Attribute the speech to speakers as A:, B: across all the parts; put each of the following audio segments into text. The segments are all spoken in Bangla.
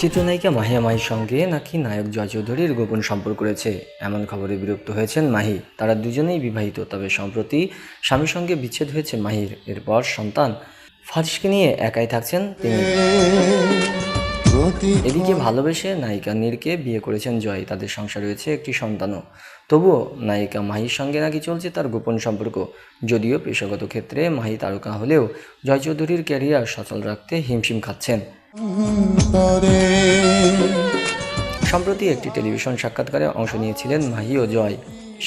A: চিত্রনায়িকা মাহিয়া মাহির সঙ্গে নাকি নায়ক জয় চৌধুরীর গোপন সম্পর্ক রয়েছে? এমন খবরে বিরক্ত হয়েছেন মাহি। তারা দুজনেই বিবাহিত, তবে সম্প্রতি স্বামীর সঙ্গে বিচ্ছেদ হয়েছে মাহির। এরপর সন্তান ফারিসকে নিয়ে একাই থাকছেন তিনি। এদিকে ভালোবেসে নায়িকা নীরকে বিয়ে করেছেন জয়। তাদের সংসার রয়েছে একটি সন্তানও। তবুও নায়িকা মাহির সঙ্গে নাকি চলছে তার গোপন সম্পর্ক। যদিও পেশাগত ক্ষেত্রে মাহি তারকা হলেও জয় চৌধুরীর ক্যারিয়ার সচল রাখতে হিমশিম খাচ্ছেন। সম্প্রতি একটি টেলিভিশন সাক্ষাৎকারে অংশ নিয়েছিলেন মাহি ও জয়।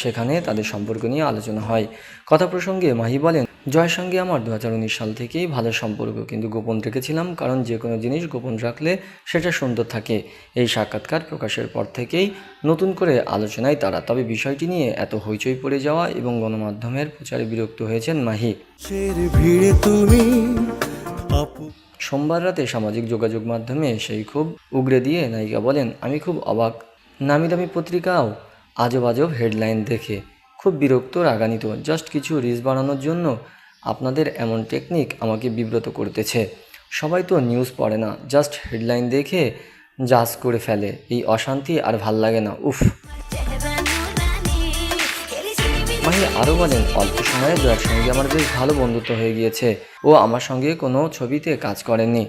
A: সেখানে তাদের সম্পর্ক নিয়ে আলোচনা হয়। কথা প্রসঙ্গে মাহি বলেন জয়ের সঙ্গে আমার দু হাজার উনিশ সাল থেকেই ভালো সম্পর্ক কিন্তু গোপন রেখেছিলাম কারণ যে কোনো জিনিস গোপন রাখলে সেটা সুন্দর থাকে। এই সাক্ষাৎকার প্রকাশের পর থেকেই নতুন করে আলোচনায় তারা। তবে বিষয়টি নিয়ে এত হইচই পড়ে যাওয়া এবং গণমাধ্যমের প্রচারে বিরক্ত হয়েছেন মাহি।
B: ভিড়ে তুমি
A: সোমবার রাতে সামাজিক যোগাযোগ মাধ্যমে সেই খুব উগরে দিয়ে নায়িকা বলেন আমি খুব অবাক। নামি দামি পত্রিকাও আজব আজব হেডলাইন দেখে খুব বিরক্ত, রাগান্বিত। জাস্ট কিছু রিচ বাড়ানোর জন্য আপনাদের এমন টেকনিক আমাকে বিব্রত করতেছে সবাই তো নিউজ পড়ে না, জাস্ট হেডলাইন দেখে জাজ করে ফেলে। এই অশান্তি আর ভালো লাগে না, উফ। মাহি আরও বলেন, অল্প সময়ে জয়ের সঙ্গে আমার বেশ ভালো বন্ধুত্ব হয়ে গিয়েছে। ও আমার সঙ্গে কোনো ছবিতে কাজ করেননি।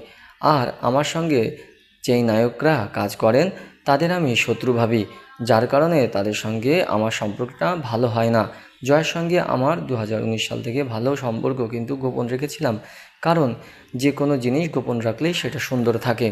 A: আর আমার সঙ্গে যেই নায়করা কাজ করেন তাদের আমি শত্রু ভাবি, যার কারণে তাদের সঙ্গে আমার সম্পর্কটা ভালো হয় না। জয়ের সঙ্গে আমার দু হাজার উনিশ সাল থেকে ভালো সম্পর্ক কিন্তু গোপন রেখেছিলাম। কারণ যে কোনো জিনিস গোপন রাখলেই সেটা সুন্দর থাকে।